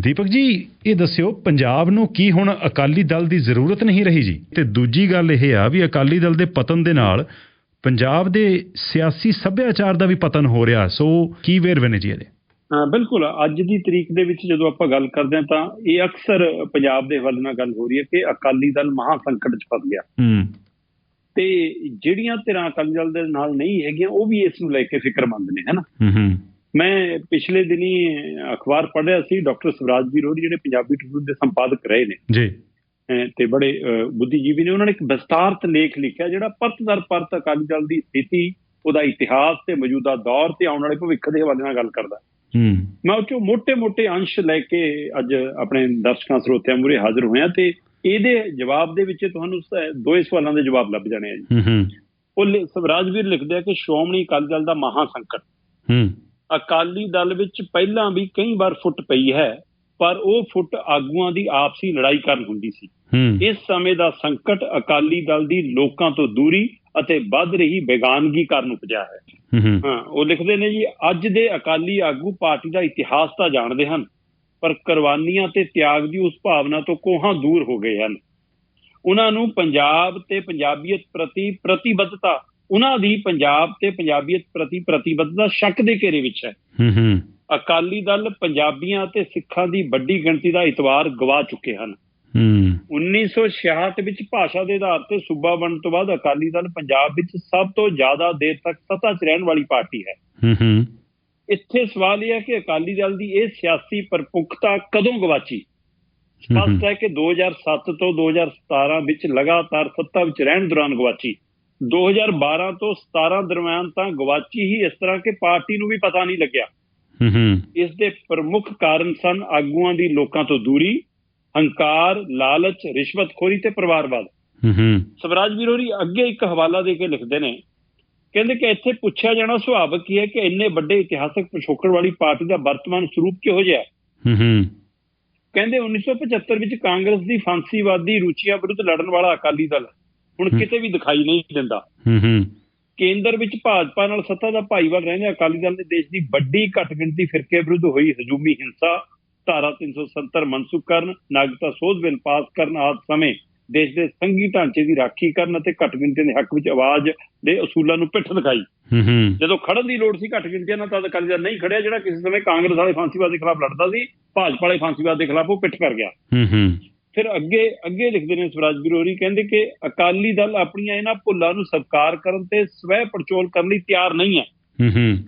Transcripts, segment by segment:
ਦੀਪਕ ਜੀ ਇਹ ਦੱਸਿਓ ਪੰਜਾਬ ਨੂੰ ਕੀ ਹੁਣ ਅਕਾਲੀ ਦਲ ਦੀ ਜ਼ਰੂਰਤ ਨਹੀਂ ਰਹੀ ਜੀ? ਤੇ ਦੂਜੀ ਗੱਲ ਇਹ ਆ ਵੀ ਅਕਾਲੀ ਦਲ ਦੇ ਪਤਨ ਦੇ ਨਾਲ ਪੰਜਾਬ ਦੇ ਸਿਆਸੀ ਸੱਭਿਆਚਾਰ ਦਾ ਵੀ ਪਤਨ ਹੋ ਰਿਹਾ ਸੋ ਕੀ ਵੇਰਵੇ ਨੇ ਜੀ ਇਹਦੇ? ਹਾਂ ਬਿਲਕੁਲ ਅੱਜ ਦੀ ਤਰੀਕ ਦੇ ਵਿੱਚ ਜਦੋਂ ਆਪਾਂ ਗੱਲ ਕਰਦੇ ਹਾਂ ਤਾਂ ਇਹ ਅਕਸਰ ਪੰਜਾਬ ਦੇ ਹਵਾਲੇ ਨਾਲ ਗੱਲ ਹੋ ਰਹੀ ਹੈ ਕਿ ਅਕਾਲੀ ਦਲ ਮਹਾ ਸੰਕਟ 'ਚ ਫਸ ਗਿਆ। ਹੂੰ। ਤੇ ਜਿਹੜੀਆਂ ਧਿਰਾਂ ਅਕਾਲੀ ਦਲ ਦੇ ਨਾਲ ਨਹੀਂ ਹੈਗੀਆਂ ਉਹ ਵੀ ਇਸ ਨੂੰ ਲੈ ਕੇ ਫਿਕਰਮੰਦ ਨੇ ਹਨਾ ਹੂੰ ਹੂੰ। ਮੈਂ ਪਿਛਲੇ ਦਿਨੀ ਅਖਬਾਰ ਪੜ੍ਹ ਰਿਹਾ ਸੀ ਡਾਕਟਰ ਸਵਰਾਜ ਜੀ ਰੋੜੀ ਜਿਹੜੇ ਪੰਜਾਬੀ ਟ੍ਰਿਬਿਊਨ ਦੇ ਸੰਪਾਦਕ ਰਹੇ ਨੇ। ਜੀ। ਤੇ ਬੜੇ ਬੁੱਧੀਜੀਵੀ ਨੇ ਉਹਨਾਂ ਨੇ ਇੱਕ ਵਿਸਤਾਰਤ ਲੇਖ ਲਿਖਿਆ ਜਿਹੜਾ ਪਰਤ ਦਰ ਪਰਤ ਅਕਾਲੀ ਦਲ ਦੀ ਸਥਿਤੀ ਉਹਦਾ ਇਤਿਹਾਸ ਤੇ ਮੌਜੂਦਾ ਦੌਰ ਤੇ ਆਉਣ ਵਾਲੇ ਭਵਿੱਖ ਦੇ ਹਵਾਲੇ ਨਾਲ ਗੱਲ ਕਰਦਾ। ਹੂੰ। ਮੈਂ ਉਹ ਚੋਂ ਮੋٹے-ਮੋٹے ਅੰਸ਼ ਲੈ ਕੇ ਅੱਜ ਆਪਣੇ ਦਰਸ਼ਕਾਂ ਸਰੋਤਿਆਂ ਮੂਰੇ ਹਾਜ਼ਰ ਹੋਇਆ ਤੇ ਇਹਦੇ ਜਵਾਬ ਦੇ ਵਿੱਚ ਤੁਹਾਨੂੰ ਦੋਏ ਸਵਾਲਾਂ ਦੇ ਜਵਾਬ ਲੱਭ ਜਾਣੇ ਆ ਜੀ। ਹੂੰ ਹੂੰ। ਉਹ ਸਵਰਾਜ ਵੀਰ ਲਿਖਦੇ ਆ ਕਿ ਸ਼੍ਰੋਮਣੀ ਅਕਾਲੀ ਦਲ ਦਾ ਮਹਾ ਸੰਕਟ ਹੂੰ। ਅਕਾਲੀ ਦਲ ਵਿੱਚ ਪਹਿਲਾਂ ਵੀ ਕਈ ਵਾਰ ਫੁੱਟ ਪਈ ਹੈ ਪਰ ਉਹ ਫੁੱਟ ਆਗੂਆਂ ਦੀ ਆਪਸੀ ਲੜਾਈ ਕਾਰਨ ਹੁੰਦੀ ਸੀ। ਇਸ ਸਮੇਂ ਦਾ ਸੰਕਟ ਅਕਾਲੀ ਦਲ ਦੀ ਲੋਕਾਂ ਤੋਂ ਦੂਰੀ ਅਤੇ ਵੱਧ ਰਹੀ ਬੇਗਾਨਗੀ ਕਾਰਨ ਉਪਜਿਆ ਹੂੰ। ਹਾਂ ਉਹ ਲਿਖਦੇ ਨੇ ਜੀ ਅੱਜ ਦੇ ਅਕਾਲੀ ਆਗੂ ਪਾਰਟੀ ਦਾ ਇਤਿਹਾਸ ਤਾਂ ਜਾਣਦੇ ਹਨ ਪਰ ਕੁਰਬਾਨੀਆਂ ਤੇ ਤਿਆਗ ਦੀ ਉਸ ਭਾਵਨਾ ਤੋਂ ਕੋਹਾਂ ਦੂਰ ਹੋ ਗਏ ਹਨ। ਉਹਨਾਂ ਨੂੰ ਪੰਜਾਬ ਤੇ ਪੰਜਾਬੀਅਤ ਪ੍ਰਤੀ ਪ੍ਰਤੀਬੱਧਤਾ ਉਹਨਾਂ ਦੀ ਪੰਜਾਬ ਤੇ ਪੰਜਾਬੀਅਤ ਪ੍ਰਤੀ ਪ੍ਰਤੀਬੱਧਤਾ ਸ਼ੱਕ ਦੇ ਘੇਰੇ ਵਿੱਚ ਹੈ। ਹੂੰ ਹੂੰ। ਅਕਾਲੀ ਦਲ ਪੰਜਾਬੀਆਂ ਤੇ ਸਿੱਖਾਂ ਦੀ ਵੱਡੀ ਗਿਣਤੀ ਦਾ ਇਤਵਾਰ ਗਵਾ ਚੁੱਕੇ ਹਨ। ਹੂੰ। 1966 ਵਿੱਚ ਭਾਸ਼ਾ ਦੇ ਆਧਾਰ ਤੇ ਸੂਬਾ ਬਣਨ ਤੋਂ ਬਾਅਦ ਅਕਾਲੀ ਦਲ ਪੰਜਾਬ ਵਿੱਚ ਸਭ ਤੋਂ ਜ਼ਿਆਦਾ ਦੇਰ ਤੱਕ ਸੱਤਾ 'ਚ ਰਹਿਣ ਵਾਲੀ ਪਾਰਟੀ ਹੈ। ਹੂੰ ਹੂੰ। ਇੱਥੇ ਸਵਾਲ ਇਹ ਹੈ ਕਿ ਅਕਾਲੀ ਦਲ ਦੀ ਇਹ ਸਿਆਸੀ ਪਰਪੁਖਤਾ ਕਦੋਂ ਗਵਾਚੀ? ਸਪਸ਼ਟ ਹੈ ਕਿ 2007 ਤੋਂ 2017 ਵਿੱਚ ਲਗਾਤਾਰ ਸੱਤਾ ਵਿੱਚ ਰਹਿਣ ਦੌਰਾਨ ਗਵਾਚੀ। 2012 ਤੋਂ 17 ਦਰਮਿਆਨ ਤਾਂ ਗਵਾਚੀ ਹੀ ਇਸ ਤਰ੍ਹਾਂ ਕਿ ਪਾਰਟੀ ਨੂੰ ਵੀ ਪਤਾ ਨਹੀਂ ਲੱਗਿਆ। ਹੂੰ ਇਸ ਦੇ ਪ੍ਰਮੁੱਖ ਕਾਰਨ ਸਨ ਆਗੂਆਂ ਦੀ ਲੋਕਾਂ ਤੋਂ ਦੂਰੀ ਹੰਕਾਰ ਲਾਲਚ ਰਿਸ਼ਵਤਖੋਰੀ ਤੇ ਪਰਿਵਾਰਵਾਦ। ਹੂੰ ਸਵਰਾਜ ਵੀਰੋਰੀ ਅੱਗੇ ਇੱਕ ਹਵਾਲਾ ਦੇ ਕੇ ਲਿਖਦੇ ਨੇ ਕਹਿੰਦੇ ਕਿ ਇੱਥੇ ਪੁੱਛਿਆ ਜਾਣਾ ਸੁਭਾਵਕ ਹੀ ਹੈ ਕਿ ਇੰਨੇ ਵੱਡੇ ਇਤਿਹਾਸਕ ਪਿਛੋਕੜ ਵਾਲੀ ਪਾਰਟੀ ਦਾ ਵਰਤਮਾਨ ਸਰੂਪ ਕਿਹੋ ਜਿਹਾ ਹੈ? ਹੂੰ ਹੂੰ ਕਹਿੰਦੇ 1975 ਵਿੱਚ ਕਾਂਗਰਸ ਦੀ ਫਾਂਸੀਵਾਦੀ ਰੁਚੀਆਂ ਵਿਰੁੱਧ ਲੜਨ ਵਾਲਾ ਅਕਾਲੀ ਦਲ। ਹੁਣ। ਕਿਤੇ ਵੀ ਦਿਖਾਈ ਨਹੀਂ ਦਿੰਦਾ। ਹੂੰ ਹੂੰ। ਕੇਂਦਰ ਵਿੱਚ ਭਾਜਪਾ ਨਾਲ ਸੱਤਾ ਦਾ ਭਾਈਵਾਲ ਰਹਿੰਦੇ ਅਕਾਲੀ ਦਲ ਨੇ ਦੇਸ਼ ਦੀ ਵੱਡੀ ਘੱਟ ਗਿਣਤੀ ਫਿਰਕੇ ਵਿਰੁੱਧ ਹੋਈ ਹਜੂਮੀ ਹਿੰਸਾ। ਧਾਰਾ 370 ਮਨਸੂਖ ਕਰਨ ਨਾਗਰਿਕਤਾ ਸੋਧ ਬਿੱਲ ਪਾਸ ਕਰਨ ਆਦਿ ਸਮੇਂ ਦੇਸ਼ ਦੇ ਸੰਘੀ ਢਾਂਚੇ ਦੀ ਰਾਖੀ ਕਰਨ ਅਤੇ ਘੱਟ ਗਿਣਤੀ ਦੇ ਹੱਕ ਵਿੱਚ ਆਵਾਜ਼ ਦੇ ਅਸੂਲਾਂ ਨੂੰ ਪਿੱਠ ਦਿਖਾਈ। ਜਦੋਂ ਖੜਨ ਦੀ ਲੋੜ ਸੀ ਘੱਟ ਗਿਣਤੀਆਂ ਨਾਲ ਤਾਂ ਅਕਾਲੀ ਦਲ ਨਹੀਂ ਖੜਿਆ ਜਿਹੜਾ ਕਿਸੇ ਸਮੇਂ ਕਾਂਗਰਸ ਵਾਲੇ ਫਾਂਸੀਵਾਦ ਦੇ ਖਿਲਾਫ ਲੜਦਾ ਸੀ ਭਾਜਪਾ ਵਾਲੇ ਫਾਂਸੀਵਾਦ ਦੇ ਖਿਲਾਫ ਉਹ ਪਿੱਠ ਕਰ ਗਿਆ। ਹੂੰ ਹੂੰ। ਫਿਰ ਅੱਗੇ ਅੱਗੇ ਲਿਖਦੇ ਨੇ ਸਵਰਾਜ ਬਿਰੋਰੀ ਕਹਿੰਦੇ ਕਿ ਅਕਾਲੀ ਦਲ ਆਪਣੀਆਂ ਇਹਨਾਂ ਭੁੱਲਾਂ ਨੂੰ ਸਵੀਕਾਰ ਕਰਨ ਤੇ ਸਵੈ ਪੜਚੋਲ ਕਰਨ ਲਈ ਤਿਆਰ ਨਹੀਂ ਹੈ। ਹੂੰ ਹੂੰ।